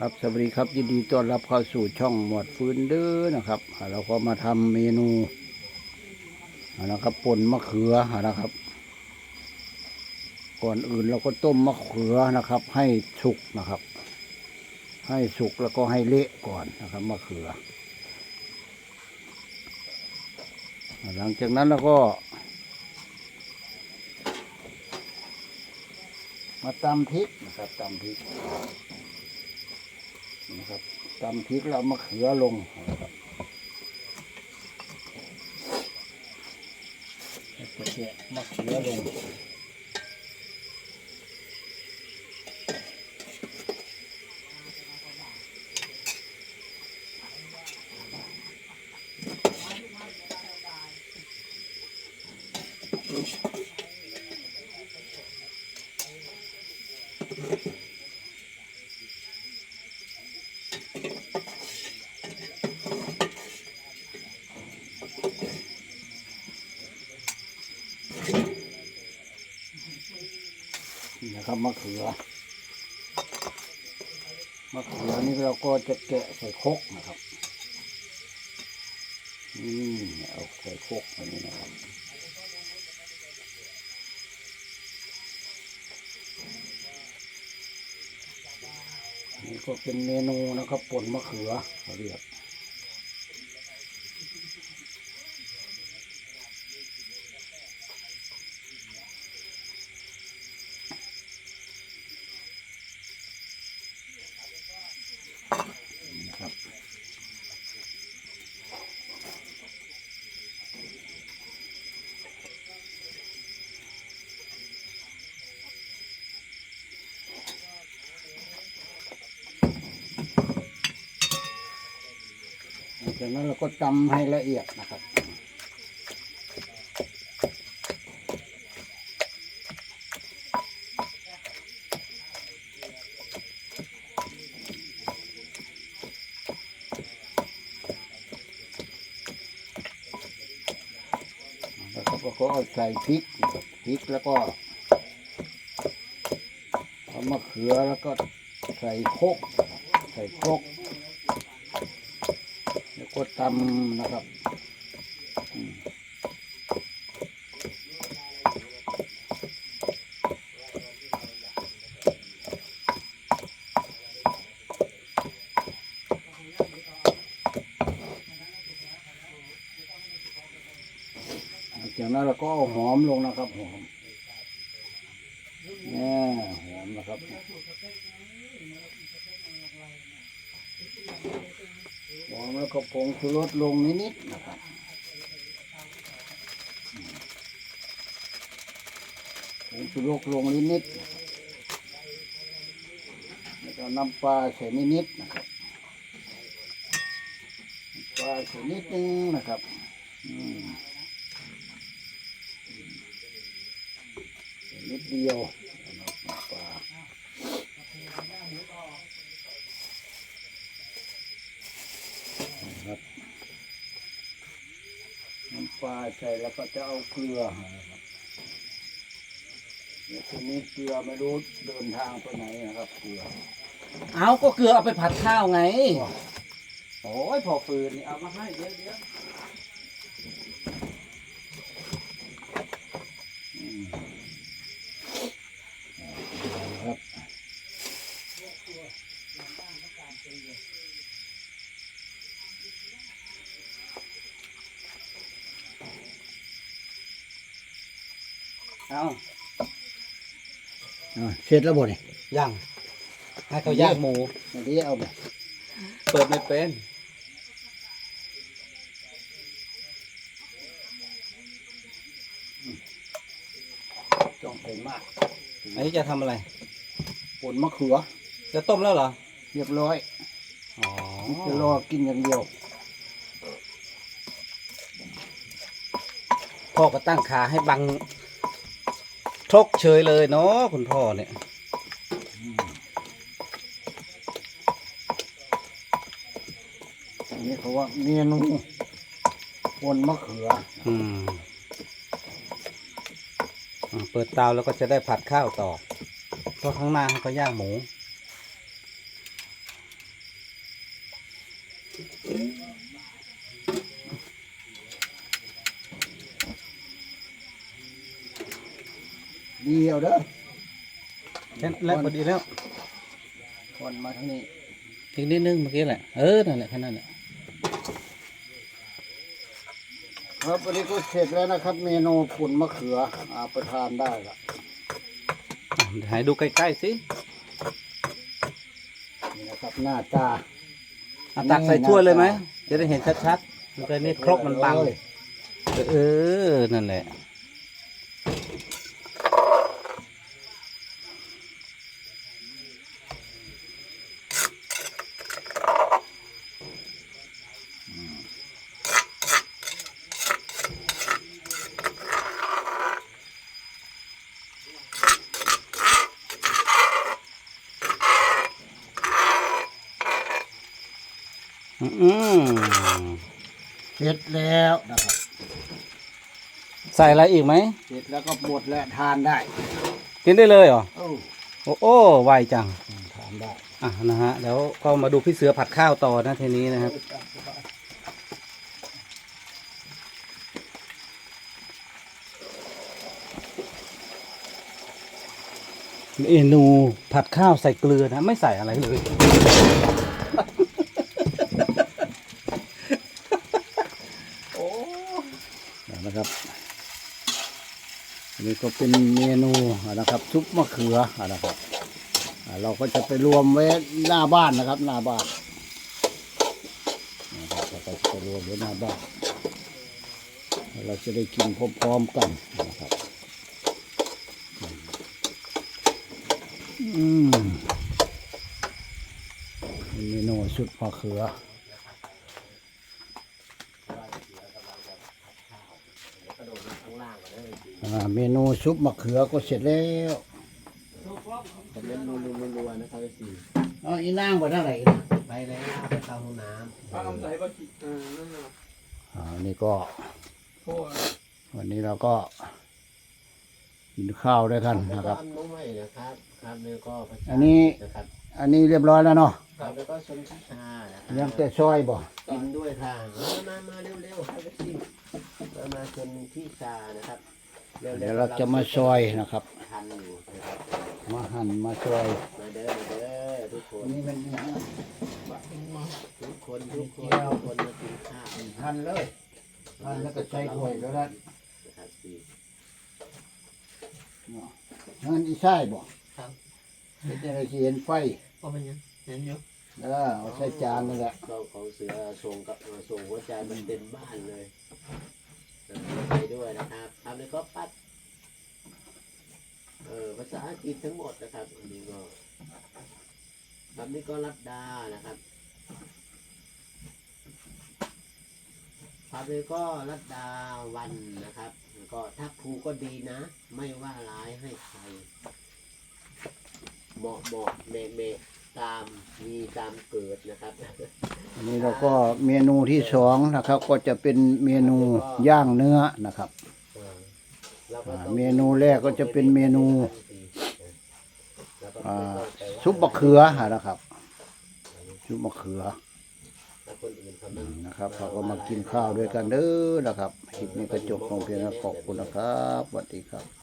ครับสวัสดีครับยินดีต้อนรับเข้าสู่ช่องหมวดฟื้นเด้อนะครับเราก็มาทำเมนูนะครับป่นมะเขือนะครับ ก่อนอื่นเราก็ต้มมะเขือนะครับ ให้สุกนะครับ ให้สุกแล้วก็ให้เละก่อนนะครับมะเขือ หลังจากนั้นเราก็ มาตำพริกนะครับตำพริก นะครับตำพริกแล้วมะเขือลงนะครับแล้วก็แกะมะเขือลง นี่นะครับมะเขือมะเขือนี่เราก็จะแกะใส่คกนะครับนี่เอาใส่คกอันนี้นะครับนี่ก็เป็นเมนูนะครับป่นมะเขือเขาเรียก จากนั้นเราก็ตำให้ละเอียดนะครับแล้วก็ก็เอาใส่พริกพริกแล้วก็เอามะเขือแล้วก็ใส่โคกใส่โคก ก็ตำนะครับจากนั้นเราก็หอมลงนะครับหอมแน่หอมนะครับ หอมแล้วก็ผงชูรสลงนิดๆนะครับผงชูรสลงนิดๆนะครับแล้วก็น้ำปลาใส่นิดๆนะครับปลาใส่นิดนึงนะครับใส่นิดเดียวน้ำปลา นะครับน้ำปลาใส่แล้วก็จะเอาเกลือนะครับเดี๋ยวทีนี้เกลือไม่รู้เดินทางไปไหนนะครับ เกลือ เอาก็เกลือเอาไปผัดข้าวไง โอ้ยพอฟืนนี่เอามาให้เดี๋ยวเดี๋ยว เอาอ่าเสร็จแล้วบ่เนี่ยย่างให้เขาย่างหมูอันนี้เอาไปเปิดไม่เป็นจ้องเป็นมากอันนี้จะทำอะไร ผลมะเขือ จะต้มแล้วเหรอ เรียบร้อยอ๋อจะรอกินอย่างเดียว พ่อก็ตั้งขาให้บัง ทกเฉยเลยเนาะคุณพ่อเนี่ยอันนี้เขาว่าเมนูปนมะเขืออืมอืมเปิดเตาแล้วก็จะได้ผัดข้าวต่อเพราะข้างหน้าให้เขาย่างหมู เดียวเด้อแค่แล้วพอดีแล้วคนมาทางนี้อีกนิดนึงเมื่อกี้แหละ เออ นั่นแหละแค่นั้นแหละ ครับวันนี้ก็เสร็จแล้วนะครับ เมนูปุ่นมะเขืออาไปทานได้ละอะเดี๋ยวให้ดูใกล้ๆสิ นี่นะครับหน้าตาอะตักใส่ถ้วยเลยไหม จะได้เห็นชัดๆมันก็นี่ครกมันบังเลยเออ นั่นแหละ อืมเสร็จแล้วนะครับใส่อะไรอีกไหมเสร็จแล้วก็บดและทานได้กินได้เลยเหรอเอ้าโอ้โอ้ไวจังทานได้อะนะฮะแล้วก็มาดูพี่เสือผัดข้าวต่อนะทีนี้นะครับเมนูผัดข้าวใส่เกลือนะ ไม่ใส่อะไรเลย นะครับอั นนี้ก็เป็นเมนูนะครับซุปมะเขือนะครับเราก็จะไปรวมไว้หน้าบ้านนะครับ หน้าบ้านนะครับเราก็จะไปรวมไว้หน้าบ้าน เราจะได้กินพร้อมๆกันนะครับอืมเป็นเมนูซุปมะเขือ อ่า เมนูซุปมะเขือก็เสร็จแล้วผมเล่นรัวๆๆนะครับสี่อ๋ออีนางไปเท่าไหร่ไปแล้วไปเข้าห้องน้ป้าคำใสก็จิเออนั่นน่ะอ่านี่ก็โอ้ยวันนี้เราก็กินข้าวด้วยกันำแล้วนะคก็รับ อันน้อยนะครับครับแล้วก็ประชาอันนี้ นะครับอันนี้เรียบร้อยแล้วเนาะครับแล้วก็ชนชิชานะคยัรังบแต่ซอยบ่กินด้วยค่ะมามามาเร็วๆครับสี่มามาชนชิชานะครับร็ๆ เดี๋ยวเราจะมาซอยนะครับทันอยู่นะครับมาหั่นมาซอยมาเด้อมาเด้อทุกคนนี่มันนี่นะทุกคนทุกคนทุกคนมากินข้าวหั่นเลยหั่นแล้วก็ใส่ถ้วยแล้วนะนะครับสี่หั่นอีใช่บ่ครับเป็นอะไรสิเห็นไฟก็เป็นยังเห็นอยู่เออเอาใส่จานนี่แหละก็ของเสือส่งกับมาส่งหัวใจมันเต็มบ้านเลยนะ ไปด้วยนะครับทำเลยก็ปัดเออภาษาอังกฤษทั้งหมดนะครับอันนี้ก็คำนี้ก็รัดดานะครับคำนี้ก็รัดดาวันนะครับ ก็ทักครูก็ดีนะ ไม่ว่าร้ายให้ใครเหมาะเหมาะเมะเมะ ตามมีตามเกิดนะครับอันนี้เราก็เมนูที่สองนะครับ ก็จะเป็นเมนูย่างเนื้อนะครับเออเราก็อ่าต้องเมนูแรกก็จะเป็นเมนูแล้วก็อ่าไม่ต้องไปว่าซุปมะเขือนะครับซุปมะเขือแล้วคนอื่นเขามันนะครับเราก็มากินข้าวด้วยกันเด้อนะครับคลิปนี้ก็จบลงเพียงเท่านี้ขอบคุณนะครับสวัสดีครับ